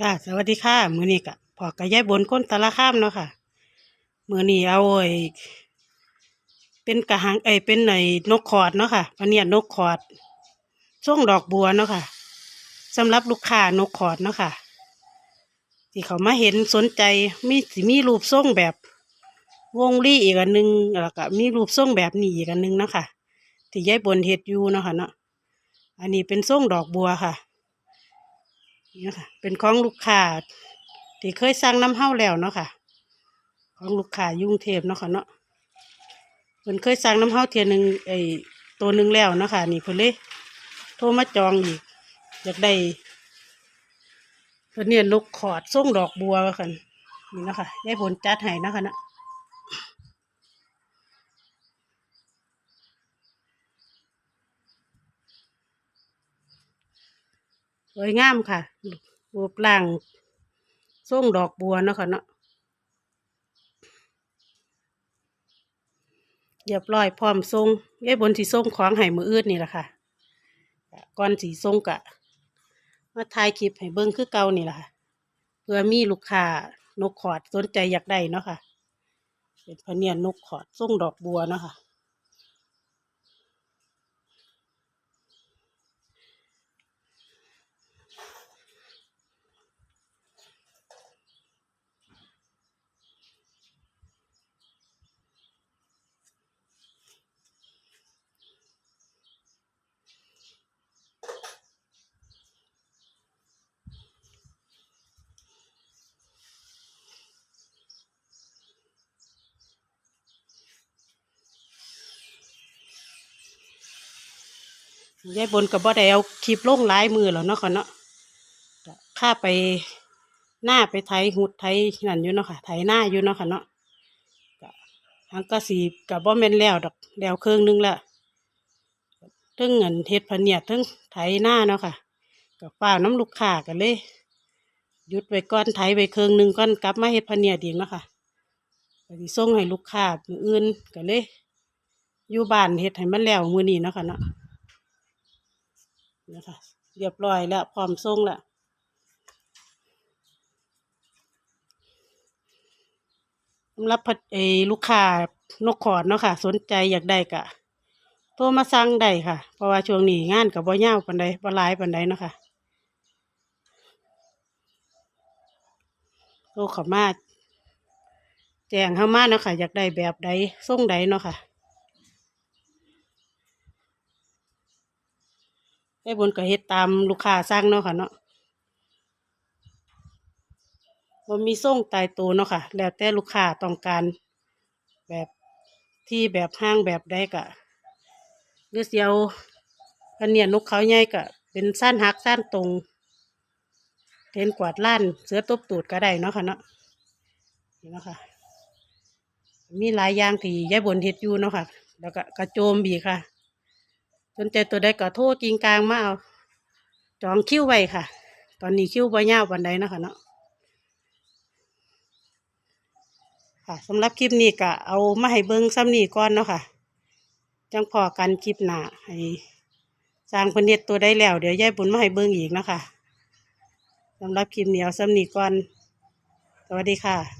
ค่ะสวัสดีค่ะ มือนี้ก็พอกับยายบนก้นตะละข้ามเนาะค่ะ มือนี้เอาไอ้เป็นกระหังเอ้เป็นไอ้นกขอดเนาะค่ะพะเนียนกขอดช่วงดอกบัวเนาะค่ะสำหรับลูกค้านกขอดเนาะค่ะที่เขามาเห็นสนใจมีสิมีรูปทรงแบบวงลี่อีกอันหนึงแล้วก็มีรูปทรงแบบนี้อีกอันหนึงเนาะค่ะที่ยายบนเฮ็ดยูเนาะค่ะเนาะอันนี้เป็นทรงดอกบัวค่ะ นี่ค่ะ เป็นของลูกค้าที่เคยสั่งน้ำเฮ้าแล้วเนาะค่ะ ของลูกค้ายุ่งเทพเนาะค่ะเนาะเพิ่นเคยสั่งน้ำเฮ้าเทียหนึ่งไอ้ตัวหนึ่งแล้วเนาะค่ะนี่เพิ่นเลยโทรมาจองอีกอยากได้เพิ่นเนี่ยนกขอดส่งดอกบัวว่าค่ะนี่เนาะค่ะยายผลจัดให้เนาะค่ะเนาะ สวยงามค่ะรูปร่างส่งดอกบัวเนาะค่ะเนาะเรียบร้อยพร้อมส่งยายบนสีส่งของให้มืออื่นนี่แหละค่ะก่อนสีส่งกะ มาถ่ายคลิปให้เบิ้งคือเก่านี่แหละค่ะ เพื่อมีลูกค้านกขอดสนใจอยากได้เนาะค่ะ เป็นพเนียนนกขอดส่งดอกบัวเนาะค่ะ ยายบนกับบ่ได้เอาคลิปลงหลายมือแล้วเนาะค่ะเนาะข้าไปหน้าไปไถหุดไถนั่นอยู่เนาะค่ะไถหน้าอยู่เนาะค่ะเนาะก็ทางก็สีกับบ่แม่นแล้วดอกแล้วเครื่องนึงละทั้งเงินเฮ็ดพะเนียดทั้งไถหน้าเนาะค่ะกับฝ้าน้ำลูกค้ากันเลยหยุดไว้ก่อนไถไว้เครื่องนึงก่อนกลับมาเฮ็ดพะเนียดอีกเนาะค่ะก็สิส่งให้ลูกค้าออื่นก็เลย อยู่บ้านเฮ็ดให้มันแล้วมื้อนี้เนาะค่ะเนาะ นะคะเรียบร้อยแล้วพร้อมส่งแล้วสำหรับพัดเอลูกค้านกขอดเนาะค่ะ สนใจอยากได้กะโทรมาสั่งได้ค่ะ เพราะว่าช่วงนี้งานกับบ่ยาวปานใดบ่หลายปานใดเนาะค่ะโทรเข้ามาแจ้งเข้ามาเนาะค่ะ อยากได้แบบใดส่งใดเนาะค่ะ ไอ้บนก็เฮ็ดตามลูกค้าสั่งเนาะค่ะเนาะบ่มีส่งตายตัวเนาะค่ะ แล้วแต่ลูกค้าต้องการแบบที่แบบห้างแบบใดก็หรือเสียวพันเนี่ยนกเขาใหญ่ก็เป็นสั้นหักสั้นตรงเทนกวาดล้านเสือตบตูดก็ได้เนาะค่ะเนาะนี่เนาะค่ะ มีหลายอย่างที่ยายบนเฮ็ดอยู่เนาะค่ะ แล้วก็กระโจมบีค่ะ สนใจตัวใดก็โทรจริงกลางมาเอาจองคิ้วไว้ค่ะ ตอนนี้คิ้วใบ่ยาวปานใดนะคะเนาะค่ะสำหรับคลิปนี้ก็เอามาให้เบิ่งซ้ำนี้ก่อนเนาะค่ะ จังพอกันคลิปหน้าให้สร้างเพนเน็ตตัวได้แล้ว เดี๋ยวยายบุญมาให้เบิ่งอีกเนาะค่ะสำหรับคลิปนี้เอาซ้ำนี้ก่อน สวัสดีค่ะ